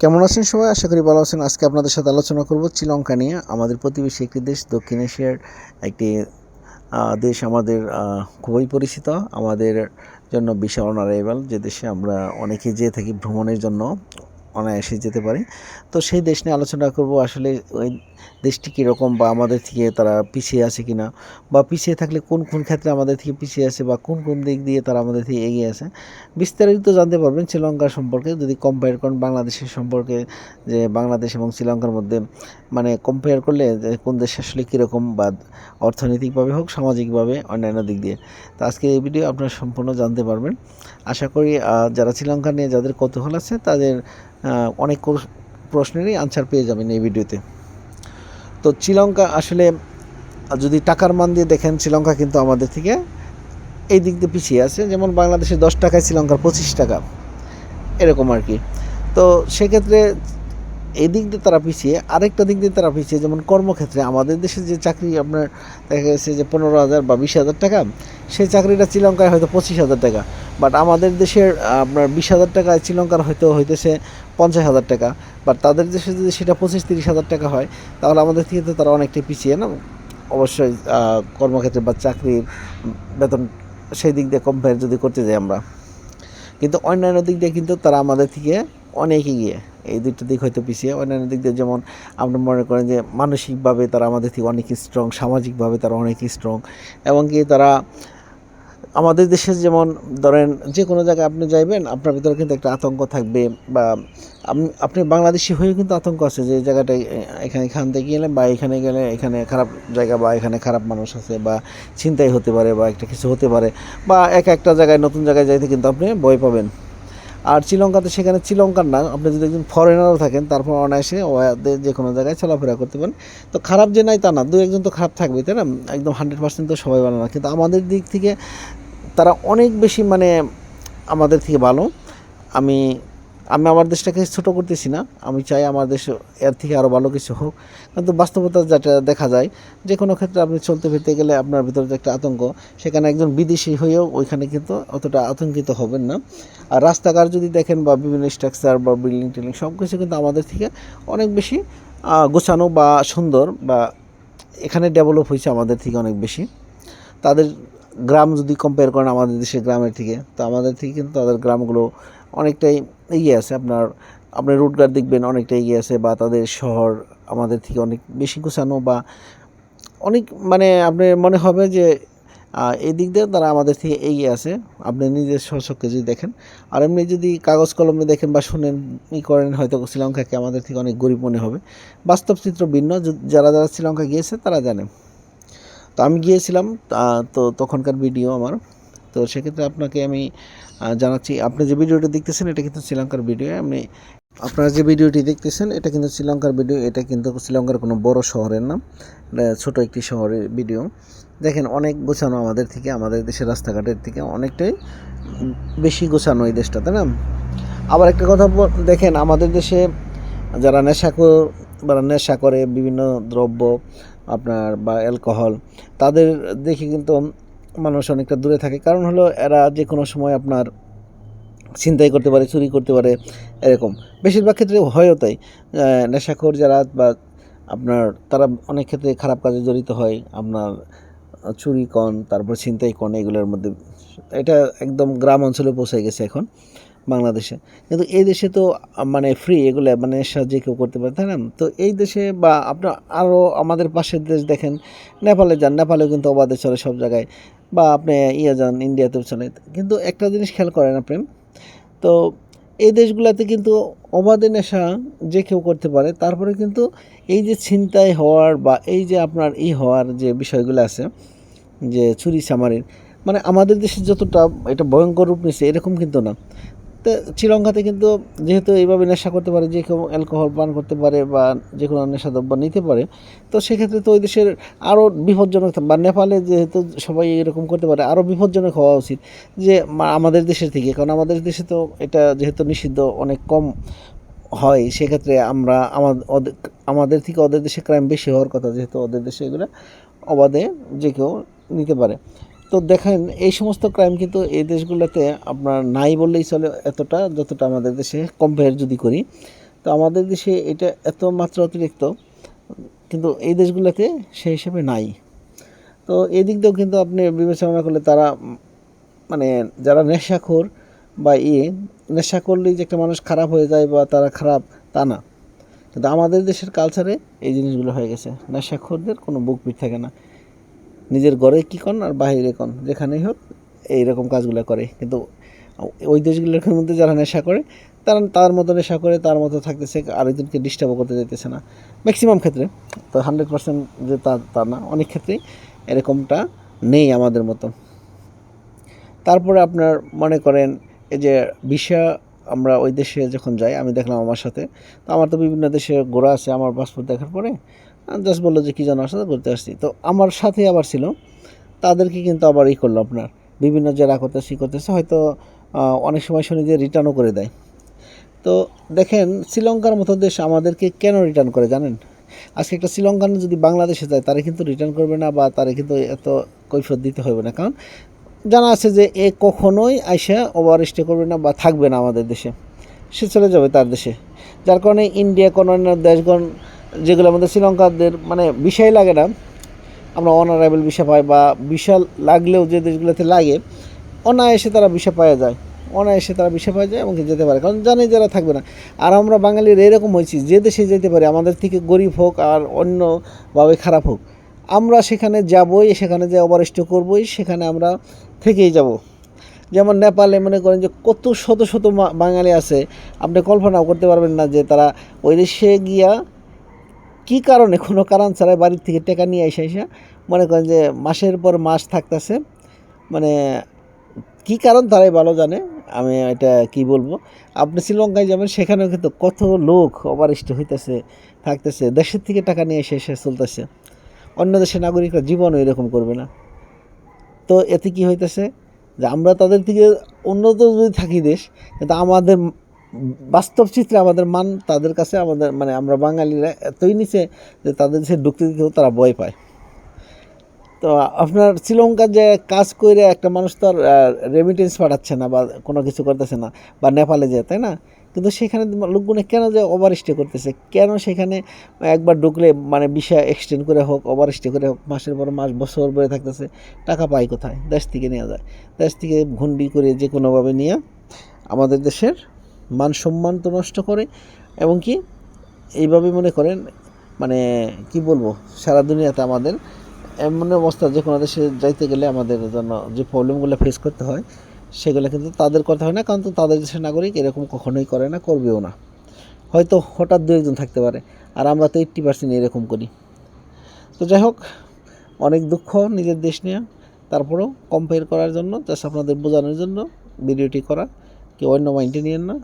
কেমন আছেন সবাই? আশা করি ভালো আছেন। আজকে আপনাদের সাথে আলোচনা করব শ্রীলঙ্কা নিয়ে। আমাদের প্রতিবেশী একটি দেশ, দক্ষিণ এশিয়ার একটি দেশ আমাদের খুবই পরিচিত। আমাদের জন্য বিশাল অনারেবল যে দেশে আমরা অনেকে যেয়ে থাকি ভ্রমণের জন্য। অনায়াসে যেতে পারি। তো সেই দেশ নিয়ে আলোচনা করব, আসলে ওই দেশটি কীরকম বা আমাদের থেকে তারা পিছিয়ে আছে কিনা বা পিছিয়ে থাকলে কোন কোন ক্ষেত্রে আমাদের থেকে পিছিয়ে আছে বা কোন কোন দিক দিয়ে তারা আমাদের থেকে এগিয়ে আছে, বিস্তারিত জানতে পারবেন শ্রীলঙ্কা সম্পর্কে। যদি কম্পেয়ার করেন বাংলাদেশের সম্পর্কে, যে বাংলাদেশ এবং শ্রীলঙ্কার মধ্যে মানে কম্পেয়ার করলে কোন দেশ আসলে কীরকম বা অর্থনৈতিকভাবে হোক, সামাজিকভাবে অন্যান্য দিক দিয়ে। তো আজকে এই ভিডিও আপনারা সম্পূর্ণ জানতে পারবেন। আশা করি যারা শ্রীলঙ্কা নিয়ে যাদের কৌতূহল আছে, তাদের অনেক প্রশ্নেরই আনসার পেয়ে যাবেন এই ভিডিওতে তো। শ্রীলঙ্কা আসলে, যদি টাকার মান দিয়ে দেখেন, শ্রীলঙ্কা কিন্তু আমাদের থেকে এই দিক দিয়ে পিছিয়ে আছে। যেমন বাংলাদেশে দশ টাকায়, শ্রীলঙ্কার পঁচিশ টাকা। এরকম আর কি। তো সেক্ষেত্রে এই দিক দিয়ে তারা পিছিয়ে, আরেকটা দিক দিয়ে তারা পিছিয়ে, যেমন কর্মক্ষেত্রে আমাদের দেশে যে চাকরি আপনার দেখা গেছে যে পনেরো হাজার বা বিশ হাজার টাকা, সেই চাকরিটা শ্রীলঙ্কায় হয়তো পঁচিশ হাজার টাকা। বাট আমাদের দেশের, আপনার বিশ হাজার টাকায় শ্রীলঙ্কার হয়তো হইতেছে পঞ্চাশ হাজার টাকা বাট তাদের দেশে যদি সেটা পঁচিশ তিরিশ হাজার টাকা হয়, তাহলে আমাদের থেকে তো তারা অনেকটাই পিছিয়ে, না? অবশ্যই কর্মক্ষেত্রে বা চাকরির বেতন সেই দিক দিয়ে কম্পেয়ার যদি করতে যাই আমরা। কিন্তু অন্যান্য দিক দিয়ে কিন্তু তারা আমাদের থেকে অনেক এগিয়ে। এই দুটো দিক হয়তো পিছিয়ে, অন্যান্য দিক দিয়ে যেমন আপনি মনে করেন যে মানসিকভাবে তারা আমাদের থেকে অনেক স্ট্রং সামাজিকভাবে তারা অনেক স্ট্রং এবং কি তারা আমাদের দেশে যেমন ধরেন যে কোনো জায়গায় আপনি যাইবেন, আপনার ভিতরে কিন্তু একটা আতঙ্ক থাকবে বা আপনি বাংলাদেশি হয়েও কিন্তু আতঙ্ক আছে যে জায়গাটায় এখানে, এখান থেকে গেলে বা এখানে গেলে এখানে খারাপ জায়গা বা এখানে খারাপ মানুষ আছে বা চিন্তাই হতে পারে বা একটা কিছু হতে পারে বা এক একটা জায়গায়, নতুন জায়গায় যাইতে কিন্তু আপনি ভয় পাবেন। আর শ্রীলঙ্কাতে সেখানে শ্রীলঙ্কার না, আপনি যদি একজন ফরেনারও থাকেন, তারপর অনায়াসে ওদের যে কোনো জায়গায় চলাফেরা করতে পারেন। তো খারাপ যে নাই তা না দু একজন তো খারাপ থাকবে তাই না? একদম হান্ড্রেড পার্সেন্ট তো সবাই ভালো না। কিন্তু আমাদের দিক থেকে অনেক বেশি মানে আমাদের থেকে ভালো। আমি আমি আমার দেশটাকে ছোটো করতেছি না। আমি চাই আমার দেশ এর থেকে আরও ভালো কিছু হোক। কিন্তু বাস্তবতা যেটা দেখা যায় যে কোনো ক্ষেত্রে আপনি চলতে ফিরতে গেলে আপনার ভিতরে যে একটা আতঙ্ক, সেখানে একজন বিদেশি হয়েও ওইখানে কিন্তু অতটা আতঙ্কিত হবেন না। আর রাস্তাঘাট যদি দেখেন বা বিভিন্ন স্ট্রাকচার বা বিল্ডিং টিল্ডিং সব কিছু কিন্তু আমাদের থেকে অনেক বেশি গোছানো বা সুন্দর বা এখানে ডেভেলপ হয়েছে আমাদের থেকে অনেক বেশি। তাদের গ্রাম যদি কম্পেয়ার করেন আমাদের দেশের গ্রামের থেকে, তো আমাদের থেকে কিন্তু তাদের গ্রামগুলো অনেকটাই এগিয়ে আছে। আপনার, আপনি রুটঘাট দেখবেন, অনেকটা এগিয়ে আছে বা তাদের শহর আমাদের থেকে অনেক বেশি গোছানো বা অনেক মানে আপনার মনে হবে যে এই দিক দিয়ে তারা আমাদের থেকে এগিয়ে আছে। আপনি নিজের স্বচক্ষে যদি দেখেন, আর এমনি যদি কাগজ কলমে দেখেন বা শুনেন, ই করেন, হয়তো শ্রীলঙ্কাকে আমাদের থেকে অনেক গরিব মনে হবে। বাস্তব চিত্র ভিন্ন যারা যারা শ্রীলঙ্কা গিয়েছে তারা জানে। তো আমি গিয়েছিলাম, তো তখনকার ভিডিও আমার। তো সেক্ষেত্রে আপনাকে আমি জানাচ্ছি, আপনি যে ভিডিওটি দেখতেছেন, এটা কিন্তু শ্রীলঙ্কার ভিডিও। আমি আপনারা যে ভিডিওটি দেখতেছেন, এটা কিন্তু শ্রীলঙ্কার ভিডিও, এটা কিন্তু শ্রীলঙ্কার কোনো বড় শহরের নাম ছোট একটি শহরের ভিডিও। দেখেন, অনেক গোছানো আমাদের থেকে, আমাদের দেশের রাস্তাঘাটের থেকে অনেকটাই বেশি গোছানো এই দেশটা, তাই না? আবার একটা কথা দেখেন, আমাদের দেশে যারা নেশা বা নেশা করে বিভিন্ন দ্রব্য আপনার বা অ্যালকোহল তাদের দেখে কিন্তু মানুষ অনেকটা দূরে থাকে। কারণ হলো এরা যে কোনো সময় আপনার ছিনতাই করতে পারে, চুরি করতে পারে, এরকম। বেশিরভাগ ক্ষেত্রে হয়ও তাই। নেশাখোর যারা বা আপনার তারা অনেক ক্ষেত্রে খারাপ কাজে জড়িত হয়। আপনার চুরি কন, তারপর ছিনতাই কন, এগুলোর মধ্যে। এটা একদম গ্রাম অঞ্চলে পৌঁছে গেছে এখন। বাংলাদেশে। কিন্তু এই দেশে তো মানে ফ্রি এগুলো মানে সাহায্যে কেউ করতে পারে, তাই না? তো এই দেশে বা আপনার আরও আমাদের পাশের দেশ দেখেন, নেপালে যান, নেপালেও কিন্তু অবাধে চলে সব জায়গায়। বা আপনি ইয়ে যান, ইন্ডিয়াতেও চলে। কিন্তু একটা জিনিস খেয়াল করেন আপনি, তো এই দেশগুলোতে কিন্তু অবাধে নেশা যে কেউ করতে পারে, তারপরে কিন্তু এই যে ছিনতাই হওয়ার বা এই যে আপনার ই হওয়ার যে বিষয়গুলো আছে, যে চুরি চামারির মানে আমাদের দেশে যতটা এটা ভয়ঙ্কর রূপ নিচ্ছে এরকম কিন্তু না। তো শ্রীলঙ্কাতে কিন্তু যেহেতু এইভাবে নেশা করতে পারে, যে কেউ অ্যালকোহল পান করতে পারে বা যে কোনো নেশাদ্রব্য নিতে পারে, তো সেক্ষেত্রে তো ওই দেশের আরও বিপজ্জনক বা নেপালে যেহেতু সবাই এরকম করতে পারে, আরও বিপজ্জনক হওয়া উচিত যে আমাদের দেশের থেকে, কারণ আমাদের দেশে তো এটা যেহেতু নিষিদ্ধ অনেক কম হয়, সেক্ষেত্রে আমরা আমাদের আমাদের থেকে ওদের দেশে ক্রাইম বেশি হওয়ার কথা যেহেতু ওদের দেশে এগুলো অবাধে যে কেউ নিতে পারে। তো দেখেন, এই সমস্ত ক্রাইম কিন্তু এই দেশগুলোতে আপনার নাই বললেই চলে এতটা, যতটা আমাদের দেশে কম্পেয়ার যদি করি। তো আমাদের দেশে এটা এত মাত্রা অতিরিক্ত, কিন্তু এই দেশগুলোতে সেই হিসেবে নাই। তো এই দিক দিয়েও কিন্তু আপনি বিবেচনা করলে তারা মানে যারা নেশাখোর বা ইয়ে নেশা করলেই যে একটা মানুষ খারাপ হয়ে যায় বা তারা খারাপ, তা না। কিন্তু আমাদের দেশের কালচারে এই জিনিসগুলো হয়ে গেছে। নেশাখোরদের কোনো বুক পিট থাকে না। নিজের ঘরে কী কন আর বাইরে কন, যেখানেই হোক এইরকম কাজগুলো করে। কিন্তু ওই দেশগুলোর মধ্যে যারা নেশা করে, তারা তার মতো নেশা করে, তার মতো থাকতেছে, আরেকজনকে ডিস্টার্বও করতে যেতেছে না। ম্যাক্সিমাম ক্ষেত্রে, তো হান্ড্রেড পার্সেন্ট যে তা তা না, অনেক ক্ষেত্রেই এরকমটা নেই আমাদের মতো। তারপরে আপনার মনে করেন, এই যে ভিসা আমরা ওই দেশে যখন যাই, আমি দেখলাম আমার সাথে, তো আমার তো বিভিন্ন দেশে ঘোরা আছে, আমার পাসপোর্ট দেখার পরে জাস্ট বলল যে, কী যেন আসলে ঘুরতে আসছি। তো আমার সাথে আবার ছিল। তাদেরকে কিন্তু আবার ই করল আপনার। বিভিন্ন জেলা করতেছে করতেছে, হয়তো অনেক সময় শুনি যে রিটার্নও করে দেয়। তো দেখেন, শ্রীলঙ্কার মতো দেশ আমাদেরকে কেন রিটার্ন করে জানেন? আজকে একটা শ্রীলঙ্কান যদি বাংলাদেশে যায়, তারা কিন্তু রিটার্ন করবে না বা তারা কিন্তু এত কৈফত দিতে হবে না। কারণ জানা আছে যে, এ কখনোই আইসা ওভার স্টে করবে না বা থাকবে না আমাদের দেশে। সে চলে যাবে তার দেশে। যার কারণে ইন্ডিয়া কোনো অন্য দেশগণ যেগুলো আমাদের শ্রীলঙ্কাদের মানে বিষয় লাগে না, আমরা অনারাইবল বিষয় পাই বা বিশাল লাগলেও যে দেশগুলোতে লাগে, অনায়াসে তারা বিষয় পাওয়া যায়। অনায়াসে তারা বিষয় পাওয়া যায় এবং যেতে পারে। কারণ জানে যারা থাকবে না। আর আমরা বাঙালির এরকম হয়েছি, যে দেশে যেতে পারি, আমাদের থেকে গরিব হোক আর অন্যভাবে খারাপ হোক, আমরা সেখানে যাবই, সেখানে যে ওভারস্টে করবই, সেখানে আমরা থেকেই যাব। যেমন নেপালে মনে করেন যে কত শত শত বাঙালি আছে। আপনি কল্পনাও করতে পারবেন না যে তারা ওই দেশে গিয়া কি কারণে? কোনো কারণ ছাড়াই বাড়ির থেকে টাকা নিয়ে এসে এসে মনে করেন যে মাসের পর মাস থাকতেছে। মানে কি কারণ তারাই ভালো জানে, আমি এটা কি বলব? আপনি শ্রীলঙ্কায় যাবেন, সেখানেও কিন্তু কত লোক ওভারস্টে হইতেছে, থাকতেছে, দেশের থেকে টাকা নিয়ে এসে এসে চলতেছে। অন্য দেশের নাগরিকরা জীবনও এরকম করবে না। তো এতে কি হইতেছে? যে আমরা তাদের থেকে উন্নত যদি থাকি দেশ, কিন্তু আমাদের বাস্তব চিত্রে আমাদের মান, তাদের কাছে আমাদের মানে আমরা বাঙালিরা এতই নিচে যে তাদের দেশে ঢুকতে দিতেও তারা ভয় পায়। তো আপনার শ্রীলঙ্কার যে কাজ করে একটা মানুষ তো আর রেমিটেন্স পাঠাচ্ছে না বা কোনো কিছু করতেছে না, বা নেপালে যায়, তাই না? কিন্তু সেখানে লোকগুলো কেন যে ওভার স্টে করতেছে? কেন সেখানে একবার ঢুকলে মানে বিষয় এক্সটেন্ড করে হোক ওভার স্টে করে হোক, মাসের পর মাস, বছর পরে থাকতেছে, টাকা পায় কোথায়? দেশ থেকে নেওয়া যায়। দেশ থেকে ঘন্ডি করে যে কোনোভাবে নিয়ে আমাদের দেশের মান সম্মান তো নষ্ট করে এবং কি এইভাবে মনে করেন মানে কি বলব, সারা দুনিয়াতে আমাদের এমন অবস্থা যে কোনো দেশে যাইতে গেলে আমাদের জন্য যে প্রবলেমগুলো ফেস করতে হয়, সেগুলো কিন্তু তাদের কথা হয় না, কারণ তো তাদের দেশের নাগরিক এরকম কখনোই করে না, করবেও না। হয়তো হঠাৎ দু একজন থাকতে পারে, আর আমরা তো এইট্টি পার্সেন্ট এরকম করি। তো যাই হোক, অনেক দুঃখ নিজের দেশ নিয়ে, তারপরেও কম্পেয়ার করার জন্য জাস্ট আপনাদের বোঝানোর জন্য, ভিডিওটি করা, কেউ অন্য মাইন্ডে নিয়েন না।